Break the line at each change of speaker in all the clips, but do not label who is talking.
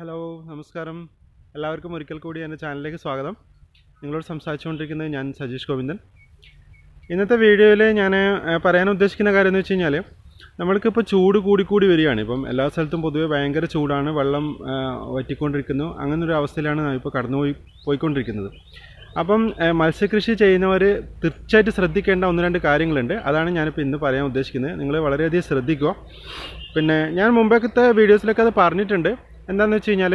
Hello നമസ്കാരം. എല്ലാവർക്കും ഒരിക്കൽ കൂടി എന്റെ ചാനലിലേക്ക് സ്വാഗതം. നിങ്ങളോട് സംസാരിച്ചുകൊണ്ടിരിക്കുന്നത് ഞാൻ സജീഷ് ഗോവിന്ദൻ. ഇന്നത്തെ വീഡിയോയിൽ ഞാൻ പറയാൻ ഉദ്ദേശിക്കുന്ന കാര്യം എന്ന് വെച്ച് കഴിഞ്ഞാൽ നമ്മൾക്കിപ്പോൾ ചൂട് കൂടിക്കൂടി വരികയാണ്. ഇപ്പം എല്ലാ സ്ഥലത്തും പൊതുവെ ഭയങ്കര ചൂടാണ്. വെള്ളം വറ്റിക്കൊണ്ടിരിക്കുന്നു. അങ്ങനൊരു അവസ്ഥയിലാണ് ഇപ്പോൾ കടന്നു പോയി പോയിക്കൊണ്ടിരിക്കുന്നത്. അപ്പം മത്സ്യകൃഷി ചെയ്യുന്നവർ തീർച്ചയായിട്ടും ശ്രദ്ധിക്കേണ്ട ഒന്ന് രണ്ട് കാര്യങ്ങളുണ്ട്. അതാണ് ഞാനിപ്പോൾ ഇന്ന് പറയാൻ ഉദ്ദേശിക്കുന്നത്. നിങ്ങൾ വളരെയധികം ശ്രദ്ധിക്കുക. പിന്നെ ഞാൻ മുമ്പത്തെ വീഡിയോസിലൊക്കെ അത് പറഞ്ഞിട്ടുണ്ട്. എന്താണെന്ന് വെച്ച് കഴിഞ്ഞാൽ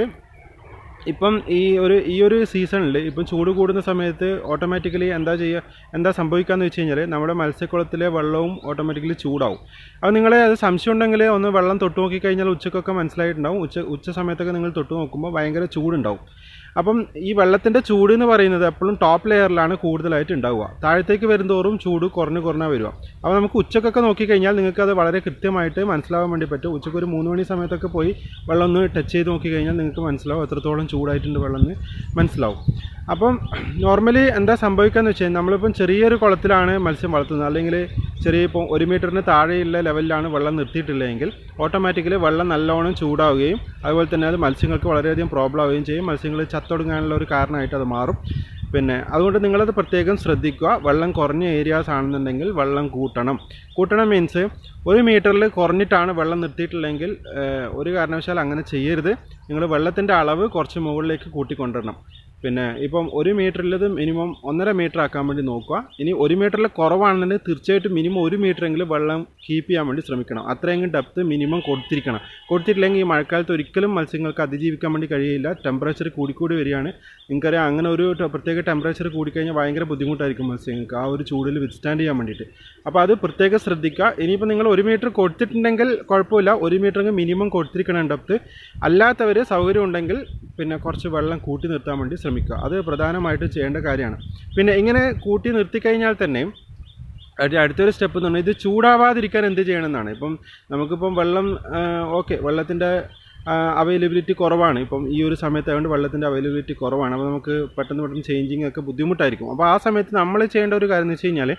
ഇപ്പം ഈ ഒരു ഈ ഒരു സീസണിൽ ഇപ്പം ചൂട് കൂടുന്ന സമയത്ത് ഓട്ടോമാറ്റിക്കലി എന്താ ചെയ്യുക എന്താ സംഭവിക്കുകയെന്ന് വെച്ച് കഴിഞ്ഞാൽ നമ്മുടെ മത്സ്യക്കുളത്തിലെ വെള്ളവും ഓട്ടോമാറ്റിക്കലി ചൂടാവും. അപ്പോൾ നിങ്ങളെ അത് സംശയം ഉണ്ടെങ്കിൽ ഒന്ന് വെള്ളം തൊട്ട് നോക്കി കഴിഞ്ഞാൽ ഉച്ചക്കൊക്കെ മനസ്സിലായിട്ടുണ്ടാവും. ഉച്ച ഉച്ച സമയത്തൊക്കെ നിങ്ങൾ തൊട്ട് നോക്കുമ്പോൾ ഭയങ്കര ചൂടുണ്ടാവും. അപ്പം ഈ വെള്ളത്തിന്റെ ചൂട് എന്ന് പറയുന്നത് എപ്പോഴും ടോപ്പ് ലെയറിലാണ് കൂടുതലായിട്ട് ഉണ്ടാവുക. താഴത്തേക്ക് വരുന്തോറും ചൂട് കുറഞ്ഞ് കുറഞ്ഞാൽ വരിക. അപ്പോൾ നമുക്ക് ഉച്ചക്കൊക്കെ നോക്കിക്കഴിഞ്ഞാൽ നിങ്ങൾക്ക് അത് വളരെ കൃത്യമായിട്ട് മനസ്സിലാവാൻ വേണ്ടി പറ്റും. ഉച്ചയ്ക്ക് ഒരു മൂന്ന് മണി സമയത്തൊക്കെ പോയി വെള്ളം ഒന്ന് ടച്ച് ചെയ്ത് നോക്കിക്കഴിഞ്ഞാൽ നിങ്ങൾക്ക് മനസ്സിലാവും എത്രത്തോളം ചൂടായിട്ടുണ്ട് വെള്ളം എന്ന് മനസ്സിലാവും. അപ്പം നോർമലി എന്താ സംഭവിക്കുക എന്ന് വെച്ചാൽ നമ്മളിപ്പം ചെറിയൊരു കുളത്തിലാണ് മത്സ്യം വളർത്തുന്നത്. അല്ലെങ്കിൽ ചെറിയ ഇപ്പോൾ ഒരു മീറ്ററിന് താഴെയുള്ള ലെവലിലാണ് വെള്ളം നിർത്തിയിട്ടില്ലെങ്കിൽ ഓട്ടോമാറ്റിക്കലി വെള്ളം നല്ലോണം ചൂടാവുകയും അതുപോലെ തന്നെ അത് മത്സ്യങ്ങൾക്ക് വളരെയധികം പ്രോബ്ലം ആവുകയും ചെയ്യും. മത്സ്യങ്ങൾ ചത്തൊടുങ്ങാനുള്ള ഒരു കാരണമായിട്ട് അത് മാറും. പിന്നെ അതുകൊണ്ട് നിങ്ങളത് പ്രത്യേകം ശ്രദ്ധിക്കുക. വെള്ളം കുറഞ്ഞ ഏരിയാസ് ആണെന്നുണ്ടെങ്കിൽ വെള്ളം കൂട്ടണം. കൂട്ടണം മീൻസ് ഒരു മീറ്ററിൽ കുറഞ്ഞിട്ടാണ് വെള്ളം നിർത്തിയിട്ടില്ലെങ്കിൽ ഒരു കാരണവശാൽ അങ്ങനെ ചെയ്യരുത്. നിങ്ങൾ വെള്ളത്തിന്റെ അളവ് കുറച്ച് മുകളിലേക്ക് കൂട്ടിക്കൊണ്ടുവരണം പിന്നെ ഇപ്പം ഒരു മീറ്ററിലത് മിനിമം ഒന്നര മീറ്റർ ആക്കാൻ വേണ്ടി നോക്കുക. ഇനി ഒരു മീറ്ററിൽ കുറവാണെന്നുണ്ടെങ്കിൽ തീർച്ചയായിട്ടും മിനിമം ഒരു മീറ്ററെങ്കിലും വെള്ളം കീപ്പ് ചെയ്യാൻ വേണ്ടി ശ്രമിക്കണം. അത്രയെങ്കിലും ഡെപ്ത് മിനിമം കൊടുത്തിരിക്കണം. കൊടുത്തിട്ടില്ലെങ്കിൽ ഈ മഴക്കാലത്ത് ഒരിക്കലും മത്സ്യങ്ങൾക്ക് അതിജീവിക്കാൻ വേണ്ടി കഴിയില്ല. ടെമ്പറേച്ചർ കൂടിക്കൂടി വരികയാണ്. നിങ്ങൾക്കറിയാം അങ്ങനെ ഒരു പ്രത്യേക ടെമ്പറേച്ചർ കൂടിക്കഴിഞ്ഞാൽ ഭയങ്കര ബുദ്ധിമുട്ടായിരിക്കും മത്സ്യങ്ങൾക്ക്. ആ ഒരു ചൂടിൽ വിത്ത്സ്റ്റാൻഡ് ചെയ്യാൻ വേണ്ടിയിട്ട്. അപ്പോൾ അത് പ്രത്യേകം ശ്രദ്ധിക്കുക. ഇനിയിപ്പോൾ നിങ്ങൾ ഒരു മീറ്റർ കൊടുത്തിട്ടുണ്ടെങ്കിൽ കുഴപ്പമില്ല. ഒരു മീറ്ററെങ്കിൽ മിനിമം കൊടുത്തിരിക്കണം ഡെപ്ത് അല്ലാത്തവർ സൗകര്യം ഉണ്ടെങ്കിൽ പിന്നെ കുറച്ച് വെള്ളം കൂട്ടി നിർത്താൻ വേണ്ടി ശ്രമിക്കുക. അത് പ്രധാനമായിട്ട് ചെയ്യേണ്ട കാര്യമാണ്. പിന്നെ ഇങ്ങനെ കൂട്ടി നിർത്തിക്കഴിഞ്ഞാൽ തന്നെ അടുത്ത അടുത്തൊരു സ്റ്റെപ്പ് എന്ന് പറഞ്ഞാൽ ഇത് ചൂടാവാതിരിക്കാൻ എന്ത് ചെയ്യണമെന്നാണ്. ഇപ്പം നമുക്കിപ്പം വെള്ളം ഓക്കെ വെള്ളത്തിന്റെ അവൈലബിലിറ്റി കുറവാണ്. ഇപ്പം ഈ ഒരു സമയത്തായതുകൊണ്ട് വെള്ളത്തിന്റെ അവൈലബിലിറ്റി കുറവാണ്. അപ്പോൾ നമുക്ക് പെട്ടെന്ന് പെട്ടെന്ന് ചേഞ്ചിങ് ഒക്കെ ബുദ്ധിമുട്ടായിരിക്കും. അപ്പോൾ ആ സമയത്ത് നമ്മൾ ചെയ്യേണ്ട ഒരു കാര്യം എന്ന് വെച്ച് കഴിഞ്ഞാൽ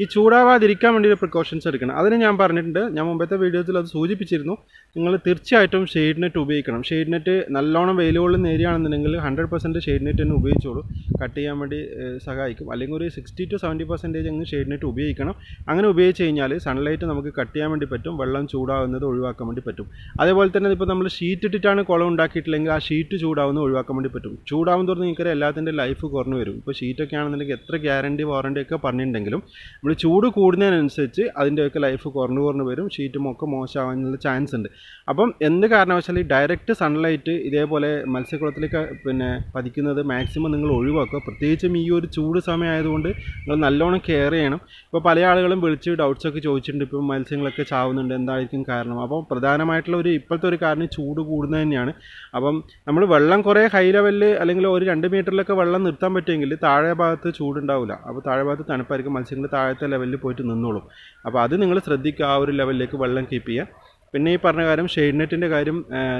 ഈ ചൂടാവാതിരിക്കാൻ വേണ്ടി ഒരു പ്രിക്കോഷൻസ് എടുക്കണം. അതിന് ഞാൻ പറഞ്ഞിട്ടുണ്ട് ഞാൻ മുമ്പത്തെ വീഡിയോസിൽ അത് സൂചിപ്പിച്ചിരുന്നു. നിങ്ങൾ തീർച്ചയായിട്ടും ഷെയ്ഡ് നെറ്റ് ഉപയോഗിക്കണം. ഷെയ്ഡ് നെറ്റ് നല്ലോണം വെയിൽ കൊള്ളുന്ന ഹൺഡ്രഡ് പെർസെന്റ് ഷെയ്ഡ് നെറ്റ് തന്നെ ഉപയോഗിച്ചോളൂ. കട്ട് ചെയ്യാൻ വേണ്ടി സഹായിക്കും. അല്ലെങ്കിൽ ഒരു സിക്സ്റ്റി ടു സെവന്റി പെർസെന്റേജ് അങ്ങ് ഷെയ്ഡ് നെറ്റ് ഉപയോഗിക്കണം. അങ്ങനെ ഉപയോഗിച്ച് കഴിഞ്ഞാൽ സൺലൈറ്റ് നമുക്ക് കട്ട് ചെയ്യാൻ വേണ്ടി പറ്റും. വെള്ളം ചൂടാവുന്നത് ഒഴിവാക്കാൻ വേണ്ടി പറ്റും. അതേപോലെ തന്നെ ഇപ്പോൾ നമ്മൾ ഷീറ്റ് ഇട്ടിട്ടാണ് കുളം ഉണ്ടാക്കിയിട്ടില്ലെങ്കിൽ ആ ഷീറ്റ് ചൂടാവുന്നത് ഒഴിവാക്കാൻ വേണ്ടി പറ്റും. ചൂടാവുന്നതോടെ നിങ്ങൾക്ക് എല്ലാത്തിന്റെ ലൈഫ് കുറഞ്ഞു വരും. ഇപ്പോൾ ഷീറ്റൊക്കെ ആണെന്നുണ്ടെങ്കിൽ എത്ര ഗ്യാരണ്ടി വാറണ്ടി ഒക്കെ പറഞ്ഞിട്ടുണ്ടെങ്കിലും നമ്മൾ ചൂട് കൂടുന്നതിനനുസരിച്ച് അതിന്റെയൊക്കെ ലൈഫ് കുറഞ്ഞു കുറഞ്ഞു വരും ഷീറ്റും ഒക്കെ മോശമാവാനുള്ള ചാൻസ് ഉണ്ട്. അപ്പം എന്ത് കാരണവശാലും ഈ ഡയറക്റ്റ് സൺലൈറ്റ് ഇതേപോലെ മത്സ്യക്കുളത്തിലേക്ക് പിന്നെ പതിക്കുന്നത് മാക്സിമം നിങ്ങൾ ഒഴിവാക്കുക. പ്രത്യേകിച്ചും ഈ ഒരു ചൂട് സമയമായതുകൊണ്ട് നിങ്ങൾ നല്ലോണം കെയർ ചെയ്യണം. ഇപ്പോൾ പല ആളുകളും വിളിച്ച് ഡൗട്ട്സൊക്കെ ചോദിച്ചിട്ടുണ്ട്. ഇപ്പോൾ മത്സ്യങ്ങളൊക്കെ ചാവുന്നുണ്ട് എന്തായിരിക്കും കാരണം? അപ്പോൾ പ്രധാനമായിട്ടുള്ള ഒരു ഇപ്പോഴത്തെ ഒരു കാരണം ചൂട് കൂടുന്നത് തന്നെയാണ്. അപ്പം നമ്മൾ വെള്ളം കുറേ ഹൈ ലെവലിൽ അല്ലെങ്കിൽ ഒരു രണ്ട് മീറ്ററിലൊക്കെ വെള്ളം നിർത്താൻ പറ്റുമെങ്കിൽ താഴെ ഭാഗത്ത് ചൂടുണ്ടാവില്ല അപ്പോൾ താഴെ ഭാഗത്ത് തണുപ്പായിരിക്കും മത്സ്യങ്ങൾ താഴത്തെ ലെവലിൽ പോയിട്ട് നിന്നോളും. അപ്പോൾ അത് നിങ്ങൾ ശ്രദ്ധിക്കുക ആ ഒരു ലെവലിലേക്ക് വെള്ളം കീപ്പ് ചെയ്യുക. പിന്നെ ഈ പറഞ്ഞ കാര്യം ഷെയ്ഡ് നെറ്റിന്റെ കാര്യം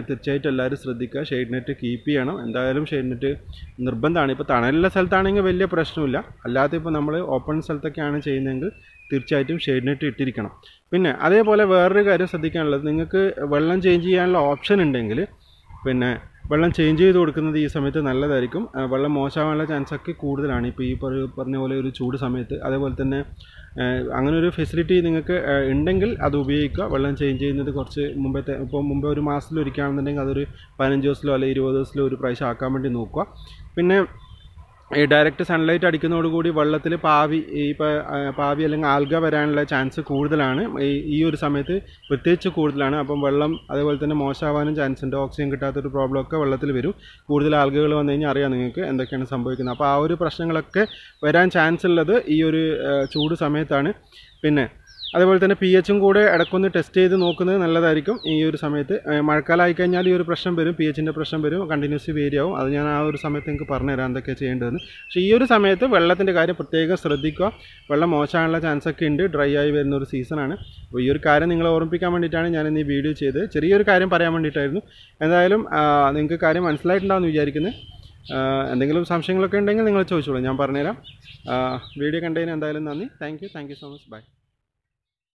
തീർച്ചയായിട്ടും എല്ലാവരും ശ്രദ്ധിക്കുക. ഷെയ്ഡ് നെറ്റ് കീപ്പ് ചെയ്യണം. എന്തായാലും ഷെയ്ഡ് നെറ്റ് നിർബന്ധമാണ്. ഇപ്പോൾ തണലുള്ള സ്ഥലത്താണെങ്കിൽ വലിയ പ്രശ്നമില്ല. അല്ലാതെ ഇപ്പോൾ നമ്മൾ ഓപ്പൺ സ്ഥലത്തൊക്കെയാണ് ചെയ്യുന്നതെങ്കിൽ തീർച്ചയായിട്ടും ഷെയ്ഡ് നെറ്റ് ഇട്ടിരിക്കണം. പിന്നെ അതേപോലെ വേറൊരു കാര്യം ശ്രദ്ധിക്കാനുള്ളത്. നിങ്ങൾക്ക് വെള്ളം ചേഞ്ച് ചെയ്യാനുള്ള ഓപ്ഷൻ ഉണ്ടെങ്കിൽ പിന്നെ വെള്ളം ചേഞ്ച് ചെയ്ത് കൊടുക്കുന്നത് ഈ സമയത്ത് നല്ലതായിരിക്കും. വെള്ളം മോശമാകാനുള്ള ചാൻസൊക്കെ കൂടുതലാണ്. ഇപ്പോൾ ഈ പറ- പറഞ്ഞ പോലെ ഒരു ചൂട് സമയത്ത്. അതേപോലെ തന്നെ അങ്ങനെ ഒരു ഫെസിലിറ്റി നിങ്ങൾക്ക് ഉണ്ടെങ്കിൽ അത് ഉപയോഗിക്കുക. വെള്ളം ചേഞ്ച് ചെയ്യുന്നത് കുറച്ച് മുമ്പത്തെ ഇപ്പോൾ മുമ്പേ ഒരു മാസത്തിലൊരിക്കുകയാണെന്നുണ്ടെങ്കിൽ അതൊരു പതിനഞ്ച് ദിവസത്തിലോ അല്ലെങ്കിൽ ഇരുപത് ദിവസത്തിലോ ഒരു പ്രാവശ്യം ആക്കാൻ വേണ്ടി നോക്കുക. പിന്നെ ഈ ഡയറക്റ്റ് സൺലൈറ്റ് അടിക്കുന്നതോടുകൂടി വെള്ളത്തിൽ പാവി ഈ പാവി അല്ലെങ്കിൽ ആൽഗ വരാനുള്ള ചാൻസ് കൂടുതലാണ്. ഈ ഒരു സമയത്ത് പ്രത്യേകിച്ച് കൂടുതലാണ്. അപ്പം വെള്ളം അതേപോലെ തന്നെ മോശമാവാനും ചാൻസ് ഉണ്ട്. ഓക്സിജൻ കിട്ടാത്തൊരു പ്രോബ്ലം ഒക്കെ വെള്ളത്തിൽ വരും. കൂടുതൽ ആൽഗകൾ വന്നു കഴിഞ്ഞാൽ അറിയാം നിങ്ങൾക്ക് എന്തൊക്കെയാണ് സംഭവിക്കുന്നത്. അപ്പോൾ ആ ഒരു പ്രശ്നങ്ങളൊക്കെ വരാൻ ചാൻസ് ഉള്ളത് ഈ ഒരു ചൂട് സമയത്താണ്. പിന്നെ അതേപോലെ തന്നെ പി എച്ചും കൂടെ ഇടക്കൊന്ന് ടെസ്റ്റ് ചെയ്ത് നോക്കുന്നത് നല്ലതായിരിക്കും. ഈ ഒരു സമയത്ത് മഴക്കാലമായി കഴിഞ്ഞാൽ ഈ ഒരു പ്രശ്നം വരും പി എച്ചിന്റെ പ്രശ്നം വരും കണ്ടിന്യൂസ് വേരി ആവും. അത് ഞാൻ ആ ഒരു സമയത്ത് നിങ്ങൾക്ക് പറഞ്ഞുതരാം എന്തൊക്കെ ചെയ്യേണ്ടതെന്ന്. പക്ഷേ ഈ ഒരു സമയത്ത് വെള്ളത്തിന്റെ കാര്യം പ്രത്യേകം ശ്രദ്ധിക്കുക. വെള്ളം മോശമാകാനുള്ള ചാൻസ് ഒക്കെ ഉണ്ട് ഡ്രൈ ആയി വരുന്ന ഒരു സീസണാണ് അപ്പോൾ ഈ ഒരു കാര്യം നിങ്ങളെ ഓർമ്മിപ്പിക്കാൻ വേണ്ടിയിട്ടാണ് ഞാൻ ഈ വീഡിയോ ചെയ്തത്. ചെറിയൊരു കാര്യം പറയാൻ വേണ്ടിയിട്ടായിരുന്നു. എന്തായാലും നിങ്ങൾക്ക് കാര്യം മനസ്സിലായിട്ടുണ്ടാവുമെന്ന് വിചാരിക്കുന്നത് എന്തെങ്കിലും സംശയങ്ങളൊക്കെ ഉണ്ടെങ്കിൽ നിങ്ങൾ ചോദിച്ചോളൂ. ഞാൻ പറഞ്ഞുതരാം. വീഡിയോ കണ്ടതിന് എന്തായാലും നന്ദി. Thank you thank you so much bye